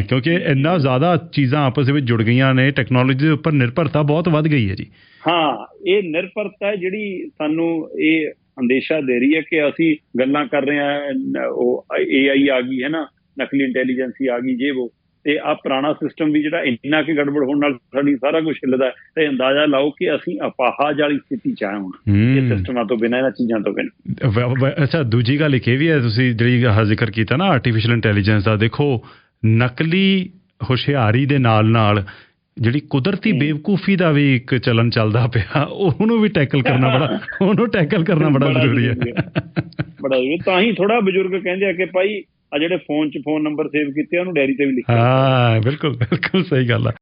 ਕਿਉਂਕਿ ਇੰਨਾ ਜ਼ਿਆਦਾ ਚੀਜ਼ਾਂ ਆਪਸ ਵਿੱਚ ਜੁੜ ਗਈਆਂ ਨੇ ਟੈਕਨੋਲੋਜੀ ਦੇ ਉੱਪਰ ਨਿਰਭਰਤਾ ਬਹੁਤ ਵੱਧ ਗਈ ਹੈ ਜੀ। ਹਾਂ ਇਹ ਨਿਰਭਰਤਾ ਹੈ ਜਿਹੜੀ ਸਾਨੂੰ ਇਹ ਅੰਦੇਸ਼ਾ ਦੇ ਰਹੀ ਹੈ ਕਿ ਅਸੀਂ ਗੱਲਾਂ ਕਰ ਰਹੇ ਹਾਂ ਉਹ AI ਆ ਗਈ ਹੈ ਨਾ? ਨਕਲੀ ਇੰਟੈਲੀਜੈਂਸੀ ਆ ਗਈ ਜੇ ਉਹ। ਤੇ ਆ ਪੁਰਾਣਾ ਸਿਸਟਮ ਵੀ ਜਿਹੜਾ ਇੰਨਾ ਕਿ ਗੜਬੜ ਹੋਣ ਨਾਲ ਸਾਡੀ ਸਾਰਾ ਕੁਝ ਹਿੱਲਦਾ ਹੈ, ਤੇ ਅੰਦਾਜ਼ਾ ਲਾਓ ਕਿ ਅਸੀਂ ਅਪਾਹਜ ਵਾਲੀ ਸਥਿਤੀ ਚ ਆਏ ਹੁਣ ਇਹ ਹੂੰ ਸਿਸਟਮਾਂ ਤੋਂ ਬਿਨਾਂ ਇਹਨਾਂ ਚੀਜ਼ਾਂ ਤੋਂ ਬਿਨਾਂ। ਅੱਛਾ ਦੂਜੀ ਗੱਲ ਇਹ ਵੀ ਹੈ ਤੁਸੀਂ ਜਿਹੜੀ ਆਹ ਜ਼ਿਕਰ ਕੀਤਾ ਨਾ ਆਰਟੀਫੀਸ਼ੀਅਲ ਇੰਟੈਲੀਜੈਂਸ ਦਾ ਦੇਖੋ ਨਕਲੀ ਹੁਸ਼ਿਆਰੀ ਦੇ ਨਾਲ ਨਾਲ ਜਿਹੜੀ ਕੁਦਰਤੀ ਹੂੰ। ਬੇਵਕੂਫੀ ਦਾ ਵੀ ਇੱਕ ਚਲਨ ਚੱਲਦਾ ਪਿਆ ਉਹਨੂੰ ਵੀ ਟੈਕਲ ਕਰਨਾ ਬੜਾ ਉਹਨੂੰ ਟੈਕਲ ਕਰਨਾ ਬੜਾ ਜ਼ਰੂਰੀ ਹੈ। ਬੜਾ ਜ਼ਰੂਰੀ ਤਾਂ ਹੀ ਥੋੜਾ ਬਜ਼ੁਰਗ ਕਹਿੰਦੇ ਆ ਕਿ ਭਾਈ ਆ ਜਿਹੜੇ ਫੋਨ 'ਚ ਫੋਨ ਨੰਬਰ ਸੇਵ ਕੀਤੇ ਉਹਨੂੰ ਡਾਇਰੀ ਤੇ ਵੀ ਲਿਖਿਆ ਹਾਂ, ਬਿਲਕੁਲ ਬਿਲਕੁਲ ਸਹੀ ਗੱਲ ਆ।